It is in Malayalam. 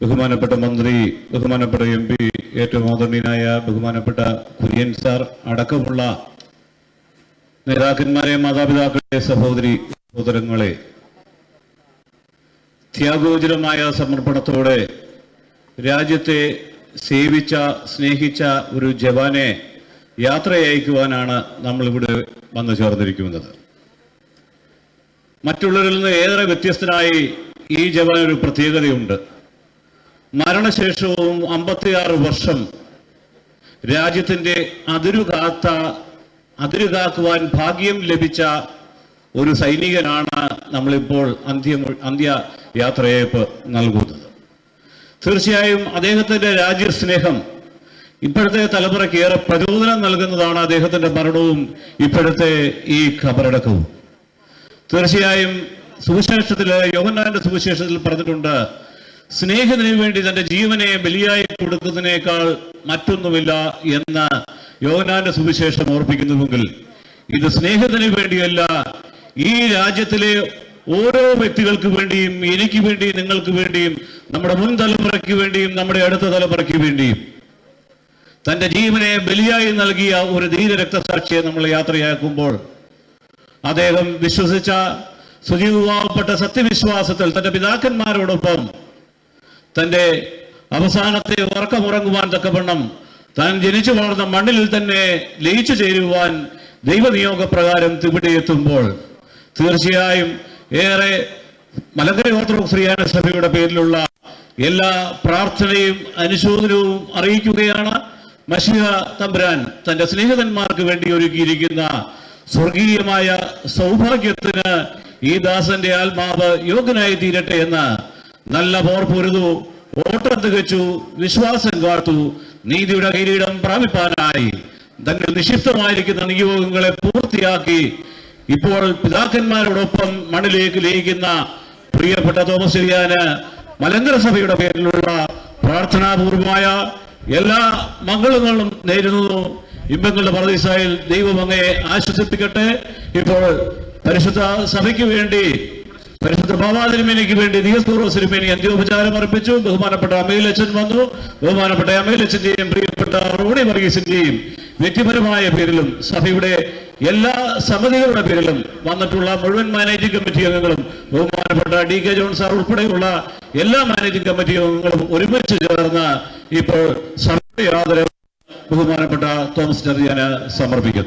ബഹുമാനപ്പെട്ട മന്ത്രി ബഹുമാനപ്പെട്ട എം പി ഏറ്റവും ആദരണീയനായ ബഹുമാനപ്പെട്ട കുര്യൻ സാർ അടക്കമുള്ള നേതാക്കന്മാരെ മാതാപിതാക്കളെ സഹോദരി സഹോദരങ്ങളെ ത്യാഗോചരമായ സമർപ്പണത്തോടെ രാജ്യത്തെ സേവിച്ച സ്നേഹിച്ച ഒരു ജവാനെ യാത്രയയക്കുവാനാണ് നമ്മളിവിടെ വന്നു ചേർന്നിരിക്കുന്നത്. മറ്റുള്ളവരിൽ നിന്ന് ഏറെ വ്യത്യസ്തനായി ഈ ജവാൻ ഒരു പ്രത്യേകതയുണ്ട്. മരണശേഷവും അമ്പത്തിയാറ് വർഷം രാജ്യത്തിന്റെ അതിരുകാത്ത അതിരുകാക്കുവാൻ ഭാഗ്യം ലഭിച്ച ഒരു സൈനികനാണ് നമ്മളിപ്പോൾ അന്ത്യ അന്ത്യ യാത്രയയപ്പ് നൽകുന്നത്. തീർച്ചയായും അദ്ദേഹത്തിന്റെ രാജ്യസ്നേഹം ഇപ്പോഴത്തെ തലമുറയ്ക്ക് ഏറെ പ്രചോദനം നൽകുന്നതാണ് അദ്ദേഹത്തിന്റെ മരണവും ഇപ്പോഴത്തെ ഈ ഖബറടക്കവും തീർച്ചയായും സുവിശേഷത്തിൽ യോഹന്നാന്റെ സുവിശേഷത്തിൽ പറഞ്ഞിട്ടുണ്ട് സ്നേഹത്തിന് വേണ്ടി തന്റെ ജീവനെ ബലിയായി കൊടുക്കുന്നതിനേക്കാൾ മറ്റൊന്നുമില്ല എന്ന് യോഹന്നാന്റെ സുവിശേഷം ഓർപ്പിക്കുന്നുവെങ്കിൽ ഇത് സ്നേഹത്തിന് വേണ്ടിയല്ല ഈ രാജ്യത്തിലെ ഓരോ വ്യക്തികൾക്ക് വേണ്ടിയും എനിക്ക് വേണ്ടിയും നിങ്ങൾക്ക് വേണ്ടിയും നമ്മുടെ മുൻ തലമുറയ്ക്ക് വേണ്ടിയും നമ്മുടെ അടുത്ത തലമുറയ്ക്ക് വേണ്ടിയും. തന്റെ ജീവനെ ബലിയായി നൽകിയ ഒരു ധീര രക്തസാക്ഷിയെ നമ്മൾ യാത്രയാക്കുമ്പോൾ അദ്ദേഹം വിശ്വസിച്ച സുജീവപ്പെട്ട സത്യവിശ്വാസത്തിൽ തന്റെ പിതാക്കന്മാരോടൊപ്പം തന്റെ അവസാനത്തെ ഉറക്കമുറങ്ങുവാൻ തക്കവണ്ണം താൻ ജനിച്ചു വളർന്ന മണ്ണിൽ തന്നെ ലയിച്ചു ചേരുവാൻ ദൈവനിയോഗപ്രകാരം ഇവിടെ എത്തുമ്പോൾ തീർച്ചയായും ഏറെ മലങ്കര ഓർത്തഡോക്സ് ശ്രീയാന സഭയുടെ പേരിലുള്ള എല്ലാ പ്രാർത്ഥനയും അനുശോചനവും അറിയിക്കുകയാണ് മഷിഹ തമ്പുരാൻ തന്റെ സ്നേഹിതന്മാർക്ക് വേണ്ടി ഒരുക്കിയിരിക്കുന്ന സ്വർഗീയമായ സൗഭാഗ്യത്തിന് ഈ ദാസന്റെ ആത്മാവ് യോഗ്യനായി തീരട്ടെ എന്ന് നല്ല പോർ പൊരുതു ഓട്ടം തികച്ചു വിശ്വാസം കാത്തു നീതിയുടെ കിരീടം പ്രാപിപ്പാനായി. തങ്ങൾ നിക്ഷിപ്തമായിരിക്കുന്ന നിയോഗങ്ങളെ പൂർത്തിയാക്കി. ഇപ്പോൾ പിതാക്കന്മാരോടൊപ്പം മണ്ണിലേക്ക് ലയിക്കുന്ന പ്രിയപ്പെട്ട തോമസ് ചെറിയാന് മലങ്കര സഭയുടെ പേരിലുള്ള പ്രാർത്ഥനാപൂർവമായ എല്ലാ മംഗളങ്ങളും നേരുന്നു. ഇമ്പങ്ങളുടെ പറദീസായിൽ ദൈവം അങ്ങയെ ആശ്വസിപ്പിക്കട്ടെ. ഇപ്പോൾ പരിശുദ്ധ സഭയ്ക്ക് വേണ്ടി പരിശുദ്ധ ഭാവാതിരുമേനിക്ക് വേണ്ടി ദിയസ്പൂർവ സിരുമേനി അന്ത്യോപചാരം അർപ്പിച്ചു. ബഹുമാനപ്പെട്ട അമ്മയിലച്ഛൻ വന്നു. ബഹുമാനപ്പെട്ട അമ്മയിലച്ഛന്റെയും പ്രിയപ്പെട്ട റോണി വർഗീസിന്റെയും വ്യക്തിപരമായ പേരിലും സഭയുടെ എല്ലാ സമിതികളുടെ പേരിലും വന്നിട്ടുള്ള മുഴുവൻ മാനേജിംഗ് കമ്മിറ്റി അംഗങ്ങളും ബഹുമാനപ്പെട്ട ഡി കെ ജോൺ സാർ ഉൾപ്പെടെയുള്ള എല്ലാ മാനേജിംഗ് കമ്മിറ്റി അംഗങ്ങളും ഒരുമിച്ച് ചേർന്ന് ഇപ്പോൾ സഭയുടെ ആദരവ് ബഹുമാനപ്പെട്ട തോമസ് ചെറിയാന് സമർപ്പിക്കുന്നു.